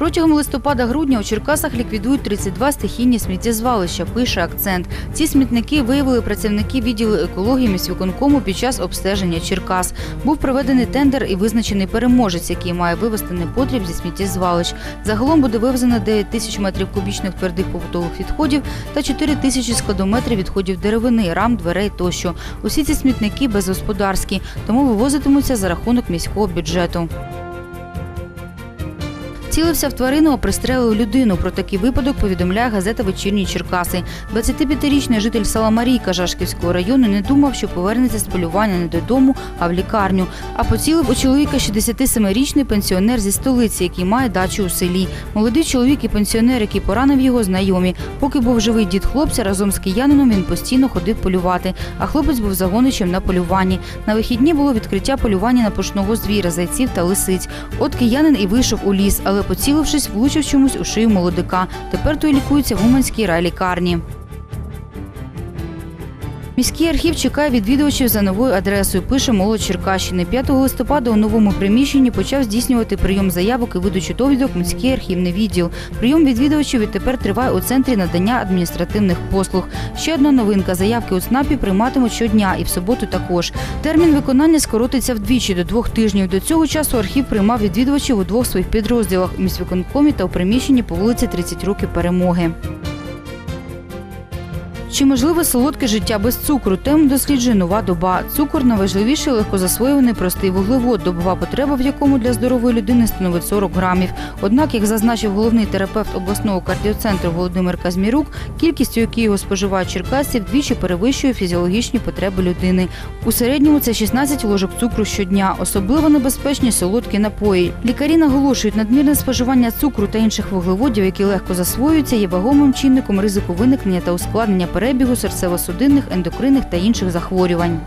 Протягом листопада-грудня у Черкасах ліквідують 32 стихійні сміттєзвалища, пише акцент. Ці смітники виявили працівники відділу екології міськвиконкому під час обстеження Черкас. Був проведений тендер і визначений переможець, який має вивезти непотріб зі сміттєзвалищ. Загалом буде вивезено 9 тисяч метрів кубічних твердих побутових відходів та 4 тисячі складометрів відходів деревини, рам, дверей тощо. Усі ці смітники безгосподарські, тому вивозитимуться за рахунок міського бюджету. Цілився в тварину, а пристрелив людину. Про такий випадок повідомляє газета Вечірні Черкаси. 25-річний житель села Марійка Жашківського району не думав, що повернеться з полювання не додому, а в лікарню. А поцілив у чоловіка 67-річний пенсіонер зі столиці, який має дачу у селі. Молодий чоловік і пенсіонер, який поранив його, знайомі. Поки був живий дід хлопця, разом з киянином він постійно ходив полювати. А хлопець був загоничем на полюванні. На вихідні було відкриття полювання на пушного звіра, зайців та лисиць. От киянин і вийшов у ліс, але поцілившись, влучив чомусь у шию молодика. Тепер той лікується в Уманській райлікарні. Міський архів чекає відвідувачів за новою адресою. Пише молодь Черкащини. 5 листопада у новому приміщенні почав здійснювати прийом заявок і видачу довідок міський архівний відділ. Прийом відвідувачів відтепер триває у центрі надання адміністративних послуг. Ще одна новинка: заявки у ЦНАПі прийматимуть щодня і в суботу також. Термін виконання скоротиться вдвічі до двох тижнів. До цього часу архів приймав відвідувачів у двох своїх підрозділах у міськвиконкомі та у приміщенні по вулиці 30 років перемоги. Чи можливе солодке життя без цукру? Тему досліджує нова доба. Цукор найважливіший легкозасвоюваний простий вуглевод, добова потреба в якому для здорової людини становить 40 грамів. Однак, як зазначив головний терапевт обласного кардіоцентру Володимир Казмірук, кількість, у якій його споживають черкасці, вдвічі перевищує фізіологічні потреби людини. У середньому це 16 ложок цукру щодня. Особливо небезпечні солодкі напої. Лікарі наголошують, надмірне споживання цукру та інших вуглеводів, які легко засвоюються, є вагомим чинником ризику виникнення та ускладнення перебігу серцево-судинних, ендокринних та інших захворювань.